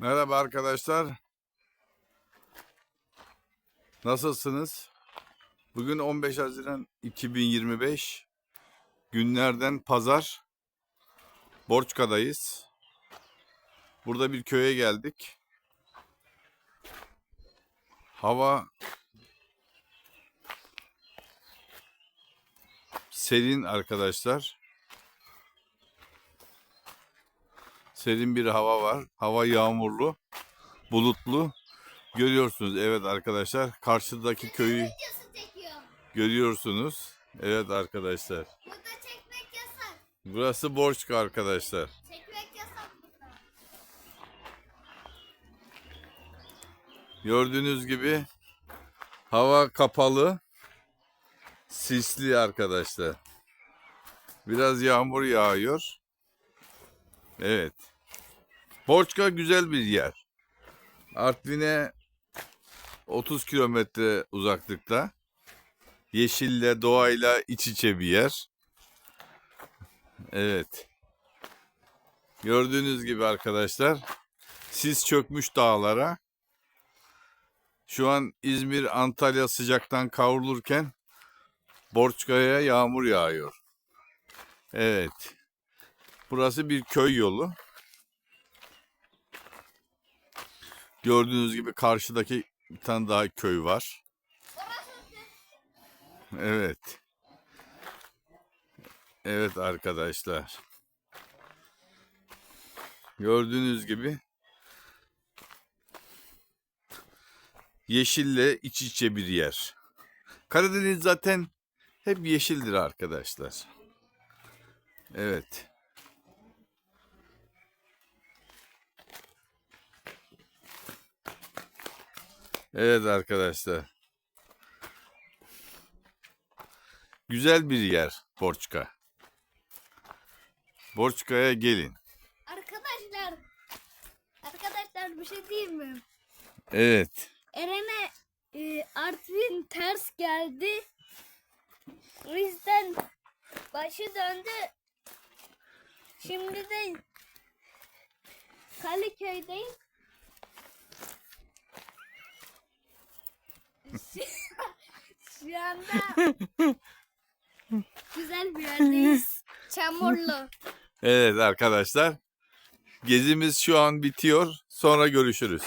Merhaba arkadaşlar. Nasılsınız? Bugün 15 Haziran 2025. Günlerden pazar. Borçka'dayız. Burada bir köye geldik. Hava serin arkadaşlar. Serin bir hava var. Hava yağmurlu, bulutlu. Görüyorsunuz evet arkadaşlar. Karşıdaki köyü görüyorsunuz. Evet arkadaşlar. Burada çekmek yasak. Burası Borçka arkadaşlar. Çekmek yasak burada. Gördüğünüz gibi hava kapalı, sisli arkadaşlar. Biraz yağmur yağıyor. Evet. Borçka güzel bir yer. Artvin'e 30 kilometre uzaklıkta. Yeşille, doğayla iç içe bir yer. Evet. Gördüğünüz gibi arkadaşlar sis çökmüş dağlara. Şu an İzmir, Antalya sıcaktan kavrulurken Borçka'ya yağmur yağıyor. Evet. Burası bir köy yolu. Gördüğünüz gibi karşıdaki bir tane daha köy var. Evet. Evet arkadaşlar. Gördüğünüz gibi yeşille iç içe bir yer. Karadeniz zaten hep yeşildir arkadaşlar. Evet. Evet arkadaşlar. Güzel bir yer Borçka. Borçka'ya gelin. Arkadaşlar. Arkadaşlar bir şey diyeyim mi? Evet. Eren'e e, Artvin ters geldi. O yüzden başı döndü. Şimdi de Kaliköy'deyim. Şu anda güzel bir yerdeyiz. Çamurlu. Evet arkadaşlar. Gezimiz şu an bitiyor. Sonra görüşürüz.